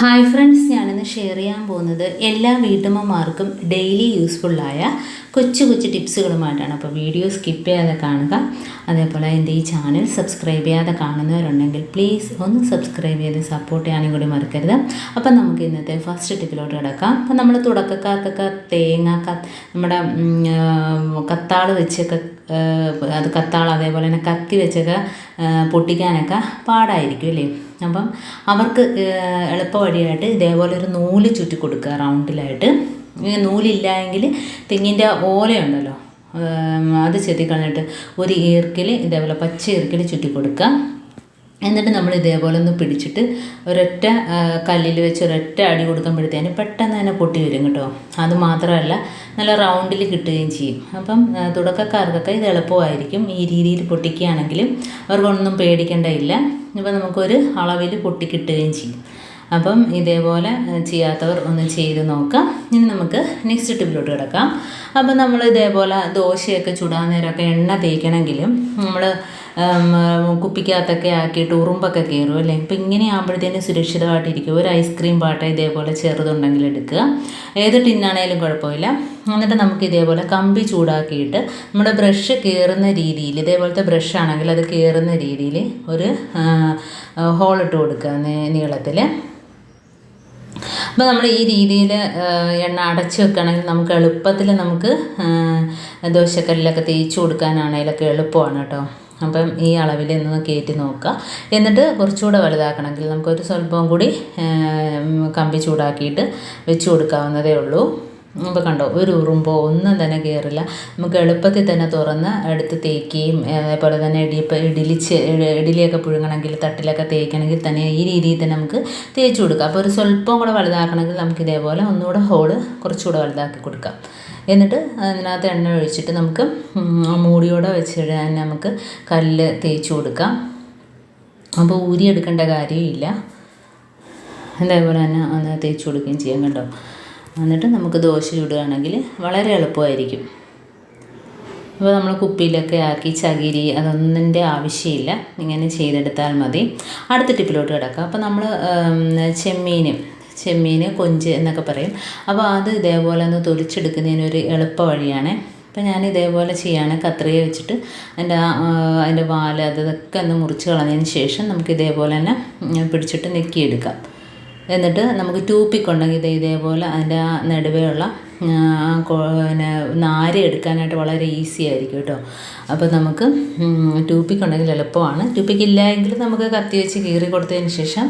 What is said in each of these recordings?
Hi friends ഞാനിന്ന് share ചെയ്യാൻ പോകുന്നത് എല്ലാ വീട്ടമ്മമാർക്കും ഡെയിലി യൂസ്ഫുള്ളായ കൊച്ചു കൊച്ചു ടിപ്സുകളുമായിട്ടാണ് അപ്പോൾ വീഡിയോ സ്കിപ്പ് ചെയ്യാതെ കാണുക. അതേപോലെ എന്റെ ഈ ചാനൽ സബ്സ്ക്രൈബ് ചെയ്യാതെ കാണുന്നവരുണ്ടെങ്കിൽ പ്ലീസ് ഒന്ന് സബ്സ്ക്രൈബ് ചെയ്ത് സപ്പോർട്ട് ചെയ്യാനും കൂടി മറക്കരുത്. അപ്പോൾ നമുക്ക് ഇന്നത്തെ ഫസ്റ്റ് ടിപ്പിലോട്ട് കിടക്കാം. അപ്പം നമ്മൾ തുടക്കക്കാർക്കൊക്കെ തേങ്ങ നമ്മുടെ കത്താൾ വെച്ചൊക്കെ അത് കത്താൾ അതേപോലെ തന്നെ കത്തി വെച്ചൊക്കെ പൊട്ടിക്കാനൊക്കെ പാടായിരിക്കും അല്ലേ? അപ്പം അവർക്ക് എളുപ്പ വഴിയായിട്ട് ഇതേപോലെ ഒരു നൂൽ ചുറ്റി കൊടുക്കുക റൗണ്ടിലായിട്ട് നൂലില്ലായെങ്കിൽ തെങ്ങിന്റെ ഓലയുണ്ടല്ലോ അത് ചെത്തി കളഞ്ഞിട്ട് ഒരു ഈർക്കിൽ ഇതേപോലെ പച്ച ഈർക്കിൽ ചുറ്റി കൊടുക്കുക എന്നിട്ട് നമ്മൾ ഇതേപോലെ ഒന്ന് പിടിച്ചിട്ട് ഒരൊറ്റ കല്ലിൽ വെച്ച് ഒരൊറ്റ അടി കൊടുക്കുമ്പോഴത്തേന് പെട്ടെന്ന് തന്നെ പൊട്ടി വരും കേട്ടോ. അത് മാത്രമല്ല നല്ല റൗണ്ടിൽ കിട്ടുകയും ചെയ്യും. അപ്പം തുടക്കക്കാർക്കൊക്കെ ഇത് എളുപ്പമായിരിക്കും. ഈ രീതിയിൽ പൊട്ടിക്കുകയാണെങ്കിലും അവർക്കൊന്നും പേടിക്കേണ്ട ഇല്ല ഇപ്പം നമുക്കൊരു അളവിൽ പൊട്ടി കിട്ടുകയും ചെയ്യും. അപ്പം ഇതേപോലെ ചെയ്യാത്തവർ ഒന്ന് ചെയ്ത് നോക്കാം. ഇനി നമുക്ക് നെക്സ്റ്റ് ടിപ്പിലോട്ട് കിടക്കാം. അപ്പം നമ്മൾ ഇതേപോലെ ദോശയൊക്കെ ചുടാൻ നേരമൊക്കെ എണ്ണ തേക്കണമെങ്കിലും നമ്മൾ കുപ്പിക്കകത്തൊക്കെ ആക്കിയിട്ട് ഉറുമ്പൊക്കെ കയറും അല്ലേ? ഇപ്പം ഇങ്ങനെ ആകുമ്പോഴത്തേനും സുരക്ഷിതമായിട്ടിരിക്കും ഒരു ഐസ്ക്രീം പാട്ട ഇതേപോലെ ചെറുതുണ്ടെങ്കിൽ എടുക്കുക. ഏത് ടിന്നാണേലും കുഴപ്പമില്ല. എന്നിട്ട് നമുക്ക് ഇതേപോലെ കമ്പി ചൂടാക്കിയിട്ട് നമ്മുടെ ബ്രഷ് കയറുന്ന രീതിയിൽ ഇതേപോലത്തെ ബ്രഷ് ആണെങ്കിൽ അത് കയറുന്ന രീതിയിൽ ഒരു ഹോൾ ഇട്ട് കൊടുക്കുക നീളത്തിൽ അപ്പോൾ നമ്മൾ ഈ രീതിയിൽ എണ്ണ അടച്ച് വെക്കുകയാണെങ്കിൽ നമുക്ക് എളുപ്പത്തിൽ നമുക്ക് ദോശക്കല്ലിലൊക്കെ തേച്ച് കൊടുക്കാനാണെങ്കിലൊക്കെ എളുപ്പമാണ് കേട്ടോ. അപ്പം ഈ അളവിൽ ഒന്ന് കയറ്റി നോക്കുക. എന്നിട്ട് കുറച്ചുകൂടെ വലുതാക്കണമെങ്കിൽ നമുക്കൊരു സ്വല്പം കൂടി കമ്പി ചൂടാക്കിയിട്ട് വെച്ച് കൊടുക്കാവുന്നതേ ഉള്ളൂ. അപ്പോൾ കണ്ടോ ഒരു ഉറുമ്പോ ഒന്നും തന്നെ കയറില്ല നമുക്ക് എളുപ്പത്തിൽ തന്നെ തുറന്ന് എടുത്ത് തേക്കുകയും അതേപോലെ തന്നെ ഇടിയപ്പം ഇടിലിച്ച് ഇഡലിയൊക്കെ പുഴുങ്ങണമെങ്കിൽ തട്ടിലൊക്കെ തേക്കണമെങ്കിൽ തന്നെ ഈ രീതിയിൽ തന്നെ നമുക്ക് തേച്ച് കൊടുക്കാം. അപ്പോൾ ഒരു സ്വല്പം കൂടെ വലുതാക്കണമെങ്കിൽ നമുക്ക് ഇതേപോലെ ഒന്നുകൂടെ ഹോൾ കുറച്ചുകൂടെ വലുതാക്കി കൊടുക്കാം. എന്നിട്ട് അതിനകത്ത് എണ്ണ ഒഴിച്ചിട്ട് നമുക്ക് മൂടിയോടെ വെച്ചിടാൻ നമുക്ക് കല്ല് തേച്ച് കൊടുക്കാം. അപ്പോൾ ഊരി ഊരിയെടുക്കേണ്ട കാര്യമില്ല. അതേപോലെ തന്നെ അത് തേച്ച് കൊടുക്കുകയും ചെയ്യാം കേട്ടോ. എന്നിട്ട് നമുക്ക് ദോശ ചുടുകയാണെങ്കിൽ വളരെ എളുപ്പമായിരിക്കും. അപ്പോൾ നമ്മൾ കുപ്പിയിലൊക്കെ ആക്കി ചകിരി അതൊന്നിന്റെ ആവശ്യമില്ല. ഇങ്ങനെ ചെയ്തെടുത്താൽ മതി. അടുത്ത ടിപ്പിലോട്ട് കിടക്കാം. അപ്പോൾ നമ്മൾ ചെമ്മീൻ ചെമ്മീൻ കൊഞ്ച് എന്നൊക്കെ പറയും. അപ്പോൾ അത് ഇതേപോലെ ഒന്ന് തൊലിച്ചെടുക്കുന്നതിനൊരു എളുപ്പ വഴിയാണ്. അപ്പം ഞാൻ ഇതേപോലെ ചെയ്യാണ്. കത്രിക വെച്ചിട്ട് അതിന്റെ അതിന്റെ വാൽ അതൊക്കെ ഒന്ന് മുറിച്ച് കളഞ്ഞതിന് ശേഷം നമുക്ക് ഇതേപോലെ തന്നെ പിടിച്ചിട്ട് നെക്കിയെടുക്കാം എന്നിട്ട് നമുക്ക് ടൂപ്പിക്കുണ്ടെങ്കിൽ ഇത് ഇതേപോലെ അതിന്റെ ആ കൊ- പിന്നെ നാര് എടുക്കാനായിട്ട് വളരെ ഈസി ആയിരിക്കും കേട്ടോ. അപ്പോൾ നമുക്ക് ടൂപ്പിക്കുണ്ടെങ്കിൽ എളുപ്പമാണ്. ടൂപ്പിക്കില്ല എങ്കിൽ നമുക്ക് കത്തി വെച്ച് കീറി കൊടുത്തതിന് ശേഷം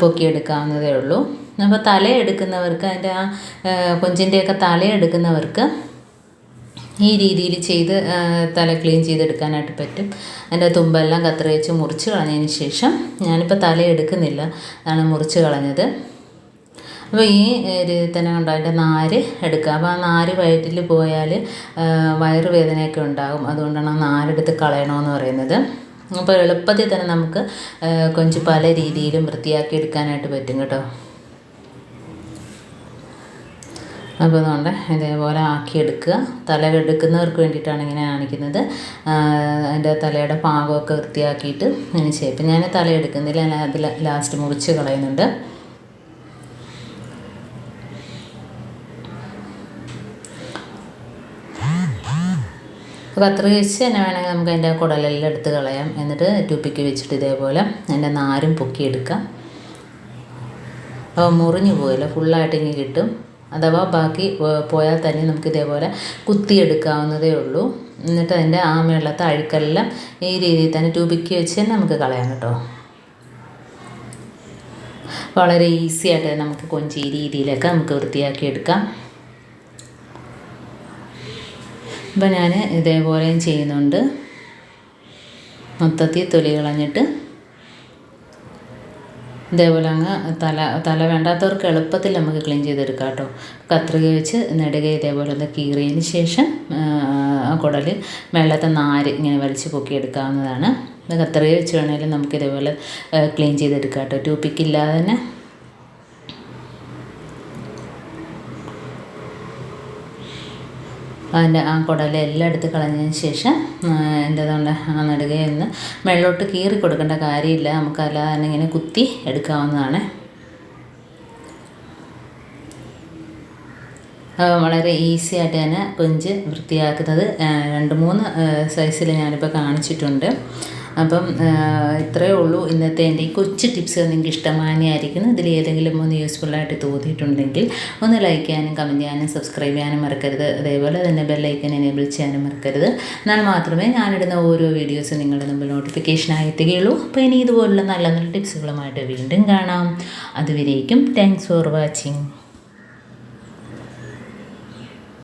പൊക്കിയെടുക്കാവുന്നതേ ഉള്ളൂ. അപ്പോൾ തല എടുക്കുന്നവർക്ക് അതിന്റെ ആ, കൊഞ്ചിന്റെയൊക്കെ തല എടുക്കുന്നവർക്ക് ഈ രീതിയിൽ ചെയ്ത് തല ക്ലീൻ ചെയ്തെടുക്കാനായിട്ട് പറ്റും. അതിന്റെ തുമ്പെല്ലാം കത്രി വെച്ച് മുറിച്ച് കളഞ്ഞതിന് ശേഷം ഞാനിപ്പോൾ തല എടുക്കുന്നില്ല. അതാണ് മുറിച്ച് കളഞ്ഞത്. അപ്പോൾ ഈ രീതി തന്നെ ഉണ്ടായിട്ട് നാര് എടുക്കുക അപ്പോൾ ആ നാര് വയറ്റിൽ പോയാൽ വയറുവേദനയൊക്കെ ഉണ്ടാകും. അതുകൊണ്ടാണ് ആ നാരെടുത്ത് കളയണമെന്ന് പറയുന്നത്. അപ്പോൾ എളുപ്പത്തിൽ തന്നെ നമുക്ക് കൊഞ്ച് പല രീതിയിലും വൃത്തിയാക്കി എടുക്കാനായിട്ട് പറ്റും കേട്ടോ. അപ്പോൾ അതുകൊണ്ട് ഇതേപോലെ ആക്കിയെടുക്കുക. തല എടുക്കുന്നവർക്ക് വേണ്ടിയിട്ടാണ് ഇങ്ങനെ കാണിക്കുന്നത്. അതിന്റെ തലയുടെ പാകമൊക്കെ വൃത്തിയാക്കിയിട്ട് ഇങ്ങനെ ചെയ്യും. ഇപ്പം ഞാൻ തല എടുക്കുന്നില്ല അതിൽ ലാസ്റ്റ് മുറിച്ച് കളയുന്നുണ്ട്. കത്രി വെച്ച് തന്നെ വേണമെങ്കിൽ നമുക്ക് അതിന്റെ കുടലെല്ലാം എടുത്ത് കളയാം. എന്നിട്ട് ടൂപ്പിക്ക് വെച്ചിട്ട് ഇതേപോലെ അതിന്റെ നാരും പൊക്കിയെടുക്കാം. അപ്പോൾ മുറിഞ്ഞു പോയില്ല ഇങ്ങനെ കിട്ടും. അഥവാ ബാക്കി പോയാൽ തന്നെ നമുക്ക് ഇതേപോലെ കുത്തിയെടുക്കാവുന്നതേ ഉള്ളൂ. എന്നിട്ട് അതിന്റെ ആ മേളത്തെ അഴുക്കെല്ലാം ഈ രീതിയിൽ തന്നെ ട്യൂബിക്ക് വെച്ച് തന്നെ നമുക്ക് കളയാം കേട്ടോ. വളരെ ഈസി ആയിട്ട് നമുക്ക് കൊഞ്ച് ഈ രീതിയിലൊക്കെ നമുക്ക് വൃത്തിയാക്കി എടുക്കാം. അപ്പം ഞാൻ ഇതേപോലെയും ചെയ്യുന്നുണ്ട്. മൊത്തത്തിൽ തൊലി കളഞ്ഞിട്ട് ഇതേപോലെ അങ്ങ് തല തല വേണ്ടാത്തവർക്ക് എളുപ്പത്തിൽ നമുക്ക് ക്ലീൻ ചെയ്തെടുക്കാം കേട്ടോ. കത്രിക വെച്ച് നെടുക ഇതേപോലെ ഒന്ന് കീറിയതിന് ശേഷം ആ, കുടൽ മേളത്തെ നാര് ഇങ്ങനെ വലിച്ച് പൊക്കിയെടുക്കാവുന്നതാണ്. കത്രിക വെച്ച് വേണമെങ്കിലും നമുക്ക് ഇതേപോലെ ക്ലീൻ ചെയ്തെടുക്കാം കേട്ടോ. ടൂപ്പിക്കില്ലാതെ തന്നെ അതിന്റെ ആ കുടല എല്ലാം എടുത്ത് കളഞ്ഞതിന് ശേഷം എന്തതുകൊണ്ട് ആ ഒന്ന് മേളിലോട്ട് കീറി കൊടുക്കേണ്ട കാര്യമില്ല. നമുക്ക് അല്ലാതെ ഇങ്ങനെ കുത്തി എടുക്കാവുന്നതാണ്. വളരെ ഈസി ആയിട്ട് തന്നെ കൊഞ്ച് വൃത്തിയാക്കുന്നത് രണ്ട് മൂന്ന് സൈസിൽ ഞാനിപ്പോൾ കാണിച്ചിട്ടുണ്ട്. അപ്പം ഇത്രയേ ഉള്ളൂ. ഇന്നത്തെ എന്റെ ഈ കൊച്ചു ടിപ്സ് നിങ്ങൾക്ക് ഇഷ്ടമാനിയായിരിക്കുന്നു ഇതിൽ ഏതെങ്കിലും ഒന്ന് യൂസ്ഫുൾ ആയിട്ട് തോന്നിയിട്ടുണ്ടെങ്കിൽ ഒന്ന് ലൈക്ക് ചെയ്യാനും കമന്റ് ചെയ്യാനും സബ്സ്ക്രൈബ് ചെയ്യാനും മറക്കരുത്. അതേപോലെ തന്നെ ബെല്ലൈക്കൻ എനേബിൾ ചെയ്യാനും മറക്കരുത്. എന്നാൽ മാത്രമേ ഞാനിടുന്ന ഓരോ വീഡിയോസും നിങ്ങളുടെ മുമ്പിൽ നോട്ടിഫിക്കേഷനായി എത്തുകയുള്ളൂ. അപ്പോൾ ഇനി ഇതുപോലുള്ള നല്ല നല്ല ടിപ്സുകളുമായിട്ട് വീണ്ടും കാണാം. അതുവരേക്കും താങ്ക്സ് ഫോർ വാച്ചിങ്